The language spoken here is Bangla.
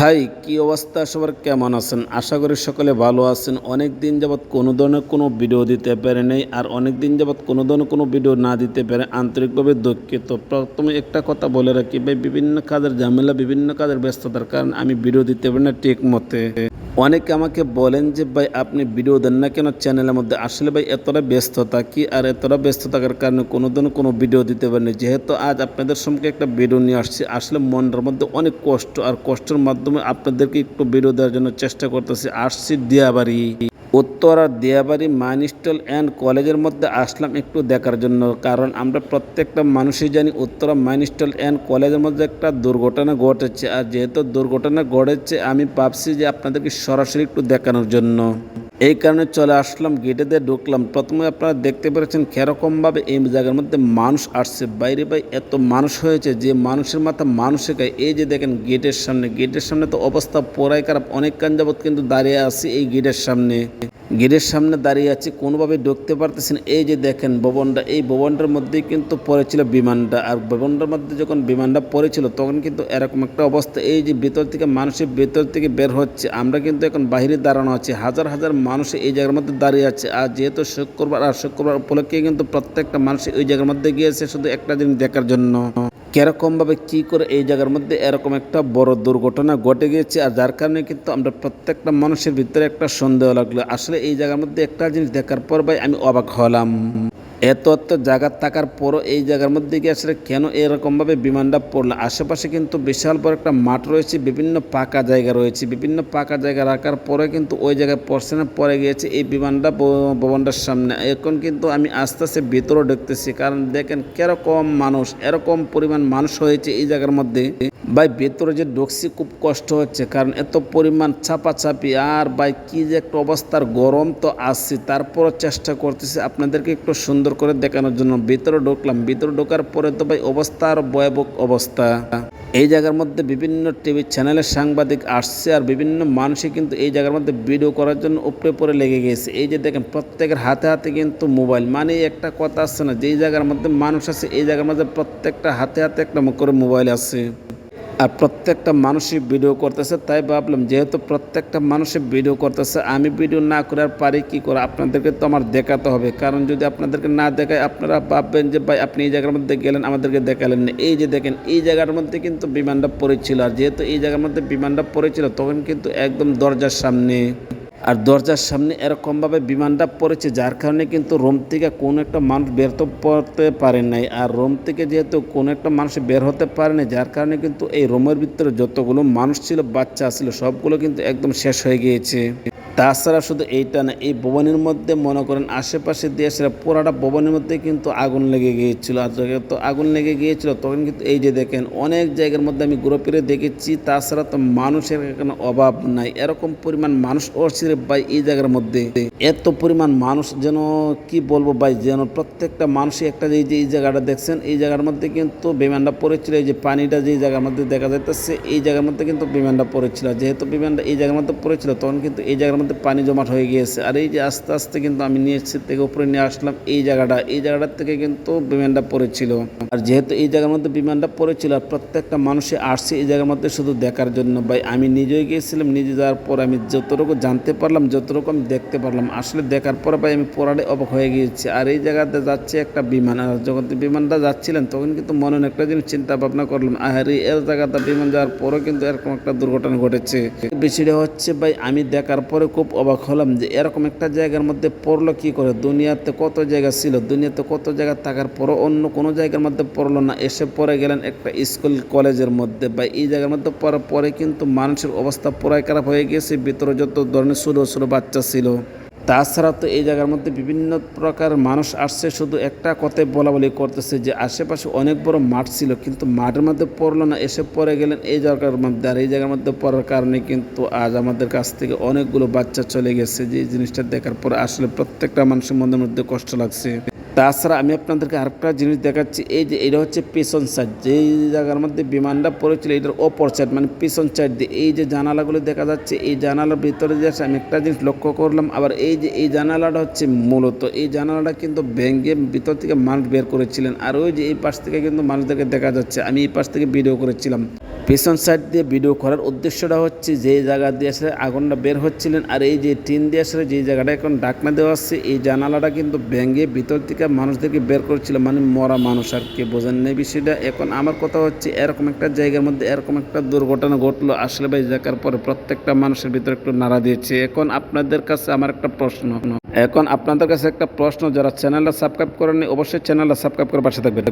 হাই কি অবস্থা? সবার কেমন আছেন? আশা করি সকলে ভালো আছেন। অনেক দিন যাবৎ কোনো ধরনের কোনো ভিডিও দিতে পারে নাই আর অনেক দিন যাবৎ কোনো ধরনের কোনো ভিডিও না দিতে পারে আন্তরিকভাবে দুঃখিত। প্রথমে একটা কথা বলে রাখি, ভাই, বিভিন্ন কাজের ঝামেলা, বিভিন্ন কাজের ব্যস্ততার কারণে আমি ভিডিও দিতে পারি না ঠিক মতে অনেকে আমাকে বলেন যে, ভাই, আপনি ভিডিও দেন না কেন চ্যানেলের মধ্যে? আসলে ভাই, এতটা ব্যস্ত থাকি আর এতটা ব্যস্ত থাকার কারণে কোনো দিন কোনো ভিডিও দিতে পারিনি। যেহেতু আজ আপনাদের সঙ্গে একটা ভিডিও নিয়ে আসছি, আসলে মনটার মধ্যে অনেক কষ্ট, আর কষ্টের মাধ্যমে আপনাদেরকে একটু ভিডিও দেওয়ার জন্য চেষ্টা করতেছি। আসছি দিয়াবাড়ি। উত্তরা দিয়াবাড়ি মাইনস্টল অ্যান্ড কলেজের মধ্যে আসলাম একটু দেখার জন্য। কারণ আমরা প্রত্যেকটা মানুষই জানি উত্তরা মাইনস্টল অ্যান্ড কলেজের মধ্যে একটা দুর্ঘটনা ঘটেছে। আর যেহেতু দুর্ঘটনা ঘটেছে, আমি ভাবছি যে আপনাদেরকে সরাসরি একটু দেখানোর জন্য। এই কারণে চলে আসলাম গেটে দিয়ে ঢুকলাম। প্রথমে আপনারা দেখতে পেরেছেন কেরকমভাবে এই জায়গার মধ্যে মানুষ আসছে। বাইরে বাই এত মানুষ হয়েছে যে মানুষের মাথা মানুষে গায়ে। এই যে দেখেন গেটের সামনে গেটের সামনে তো অবস্থা পড়ায় খারাপ। অনেক কান যাবৎ কিন্তু দাঁড়িয়ে আছি এই গেটের সামনে। গেটের সামনে দাঁড়িয়ে আছে, কোনোভাবে ঢুকতে পারতেছেন এই যে দেখেন ভবনটা, এই ভবনটার মধ্যেই কিন্তু পড়েছিল বিমানটা। আর ভবনটার মধ্যে যখন বিমানটা পড়েছিল, তখন কিন্তু এরকম একটা অবস্থা। এই যে ভিতর থেকে মানুষের ভেতর থেকে বের হচ্ছে, আমরা কিন্তু এখন বাইরে দাঁড়ানো আছি। হাজার হাজার মানুষ এই জায়গার মধ্যে দাঁড়িয়ে আছে। আর যেহেতু শুক্রবার, আর শুক্রবার উপলক্ষে কিন্তু প্রত্যেকটা মানুষ ওই জায়গার মধ্যে গিয়েছে, শুধু একটা জিনিস দেখার জন্য। কেরকমভাবে কী করে এই জায়গার মধ্যে এরকম একটা বড় দুর্ঘটনা ঘটে গিয়েছে আর যার কারণে কিন্তু আমরা প্রত্যেকটা মানুষের ভিতরে একটা সন্দেহ লাগল। আসলে এই জায়গার মধ্যে একটা জিনিস দেখার পর ভাই আমি অবাক হলাম। এত এত জায়গা থাকার পরও এই জায়গার মধ্যে গিয়ে আসলে কেন এরকমভাবে বিমানটা পড়ল? আশেপাশে কিন্তু বিশাল বড় একটা মাঠ রয়েছে, বিভিন্ন পাকা জায়গা রয়েছে, বিভিন্ন পাকা জায়গা রাখার পরে কিন্তু ওই জায়গায় পড়ছে না পরে গিয়েছে এই বিমানটা ভবনটার সামনে। এখন কিন্তু আমি আস্তে আস্তে ভিতরে ঢুকতেছি, কারণ দেখেন কীরকম মানুষ, এরকম পরিমাণ মানুষ হয়েছে এই জায়গার মধ্যে। ভাই, ভেতরে যে ঢুকছি খুব কষ্ট হচ্ছে, কারণ এত পরিমাণ চাপাচাপি আর ভাই, কি যে একটা অবস্থার গরম তো আসছে তারপরও চেষ্টা করতেছি আপনাদেরকে একটু সুন্দর করে দেখানোর জন্য। ভেতরে ঢুকলাম। ভেতরে ঢোকার পরে তো ভাই, অবস্থা আর ভয়াবহ অবস্থা। এই জায়গার মধ্যে বিভিন্ন টিভি চ্যানেলের সাংবাদিক আসছে আর বিভিন্ন মানুষই কিন্তু এই জায়গার মধ্যে ভিডিও করার জন্য উপরে পরে লেগে গেছে। এই যে দেখেন, প্রত্যেকের হাতে হাতে কিন্তু মোবাইল। মানে একটা কথা আসছে না, যেই জায়গার মধ্যে মানুষ আছে, এই জায়গার মধ্যে প্রত্যেকটা হাতে হাতে একটা করে মোবাইল আছে। আর প্রত্যেকটা মানুষই ভিডিও করতেছে, তাই ভাবলাম যেহেতু প্রত্যেকটা মানুষই ভিডিও করতেছে, আমি ভিডিও না করার পারি কী করে? আপনাদেরকে তো আমার দেখাতে হবে। কারণ যদি আপনাদেরকে না দেখায়, আপনারা ভাববেন যে, ভাই, আপনি এই জায়গার মধ্যে গেলেন, আমাদেরকে দেখালেন না। এই যে দেখেন, এই জায়গার মধ্যে কিন্তু বিমানটা পড়েছিল আর যেহেতু এই জায়গার মধ্যে বিমানটা পড়েছিল তখন কিন্তু একদম দরজার সামনে আর দরজার সামনে এরকমভাবে বিমানটা পড়েছে, যার কারণে কিন্তু রোম থেকে কোনো একটা মানুষ বের তো পড়তে পারে নাই। আর রোম থেকে যেহেতু কোনো একটা মানুষ বের হতে পারে নাই, যার কারণে কিন্তু এই রোমের ভিতরে যতগুলো মানুষ ছিল, বাচ্চা ছিল, সবগুলো কিন্তু একদম শেষ হয়ে গিয়েছে। তাছাড়া শুধু এইটা না, এই ভবনের মধ্যে মনে করেন আশেপাশে দেশের পুরাটা ভবনের মধ্যে কিন্তু আগুন লেগে গিয়েছিল। আর তো আগুন লেগে গিয়েছিল, তখন কিন্তু এই যে দেখেন, অনেক জায়গার মধ্যে আমি ঘুরে ফিরে দেখেছি, তাছাড়া তো মানুষের এখানে অভাব নাই। এরকম পরিমাণ মানুষ আসছে রে ভাই এই জায়গার মধ্যে। এত পরিমাণ মানুষ যেন, কি বলব ভাই, যেন প্রত্যেকটা মানুষই একটা এই যে এই জায়গাটা দেখছেন, এই জায়গার মধ্যে কিন্তু বিমানটা পড়েছিল। এই যে পানিটা যে জায়গার মধ্যে দেখা যাইতেছে, এই জায়গার মধ্যে কিন্তু বিমানটা পড়েছিল। যেহেতু বিমানটা এই জায়গার মধ্যে পড়েছিল, তখন কিন্তু এই জায়গার মধ্যে পানি জমাট হয়ে গিয়েছে। আর এই যে আস্তে আস্তে কিন্তু আমি নিচে থেকে উপরে নিয়ে আসলাম এই জায়গাটা। এই জায়গাটার থেকে কিন্তু বিমানটা পড়েছিল। আর যেহেতু এই জায়গার মধ্যে বিমানটা পড়েছিল আর প্রত্যেকটা মানুষই আসছে এই জায়গার মধ্যে শুধু দেখার জন্য। ভাই, আমি নিজেই গিয়েছিলাম, নিজে যাওয়ার পর আমি যতটুকু জানতে পারলাম, যতটুকু আমি দেখতে পারলাম, আসলে দেখার পর ভাই আমি পড়াটাই অবাক হয়ে গিয়েছি। আর এই জায়গাতে যাচ্ছে একটা বিমান, আর যখন বিমানটা যাচ্ছিলেন, তখন কিন্তু মনে একটা জিনিস চিন্তা ভাবনা করলাম আরে এর জায়গাতে বিমান যাওয়ার পরও কিন্তু এরকম একটা দুর্ঘটনা ঘটেছে। বিষয়টা হচ্ছে ভাই, আমি দেখার পরে খুব অবাক হলাম যে এরকম একটা জায়গার মধ্যে পড়ল কি করে? দুনিয়াতে কত জায়গা ছিল? দুনিয়াতে কত জায়গা থাকার পরও অন্য কোনো জায়গার মধ্যে পড়ল না। এসে পরে গেলেন একটা স্কুল, কলেজের মধ্যে। বা এই জায়গার মধ্যে পড়ার পরে কিন্তু মানুষের অবস্থা পুরাই খারাপ হয়ে গিয়েছে। ভিতরে যত ধরনের ছোটো ছোটো বাচ্চা ছিল। তাছাড়া তো এই জায়গার মধ্যে বিভিন্ন প্রকার মানুষ আসছে, শুধু একটা কথাই বলা বলি করতেছে যে আশেপাশে অনেক বড় মাঠ ছিল, কিন্তু মাঠের মধ্যে পড়ল না, এসে পড়ে গেলেন এই জায়গার মধ্যে। আর এই জায়গার মধ্যে পড়ার কারণে কিন্তু আজ আমাদের কাছ থেকে অনেকগুলো বাচ্চা চলে গেছে, যে জিনিসটা দেখার পর আসলে প্রত্যেকটা মানুষের মনের মধ্যে কষ্ট লাগছে। তাছাড়া আমি আপনাদেরকে আরেকটা জিনিস দেখাচ্ছি, এই যে এটা হচ্ছে পিছন সাইড যেই জায়গার মধ্যে বিমানটা পড়েছিল, এটার অপর সাইড মানে পিছন সাইড দিয়ে। এই যে জানালাগুলো দেখা যাচ্ছে, এই জানালার ভিতরে যে আমি একটা জিনিস লক্ষ্য করলাম, আবার এই যে, এই জানালাটা হচ্ছে মূলত, এই জানালাটা কিন্তু ব্যাঙ্গে ভিতর থেকে মানুষ বের করেছিলেন, আর ওই যে এই পাশ থেকে কিন্তু মানুষদেরকে দেখা যাচ্ছে, আমি এই পাশ থেকে ভিডিও করেছিলাম। পেছন সাইড দিয়ে ভিডিও করার উদ্দেশ্যটা হচ্ছে যে জায়গা দিয়ে আসলে আগুনটা বের হচ্ছিলেন আর এই যে টিন দিয়ে আসলে যে জায়গাটা এখন ডাকনা দেওয়া আছে, এই জানালাটা কিন্তু ভেঙে ভিতর থেকে মানুষদেরকে বের করছিল মানে মরা মানুষ আর কি, বোঝেন নেই বিষয়টা। এখন আমার কথা হচ্ছে এরকম একটা জায়গার মধ্যে এরকম একটা দুর্ঘটনা ঘটলো, আসলে ভাই দেখার পরে প্রত্যেকটা মানুষের ভিতরে একটু নাড়া দিয়েছে। এখন আপনাদের কাছে আমার একটা প্রশ্ন। এখন আপনাদের কাছে একটা প্রশ্ন, যারা চ্যানেলটা সাবস্ক্রাইব করেননি, অবশ্যই চ্যানেলটা সাবস্ক্রাইব করে পাশে থাকবে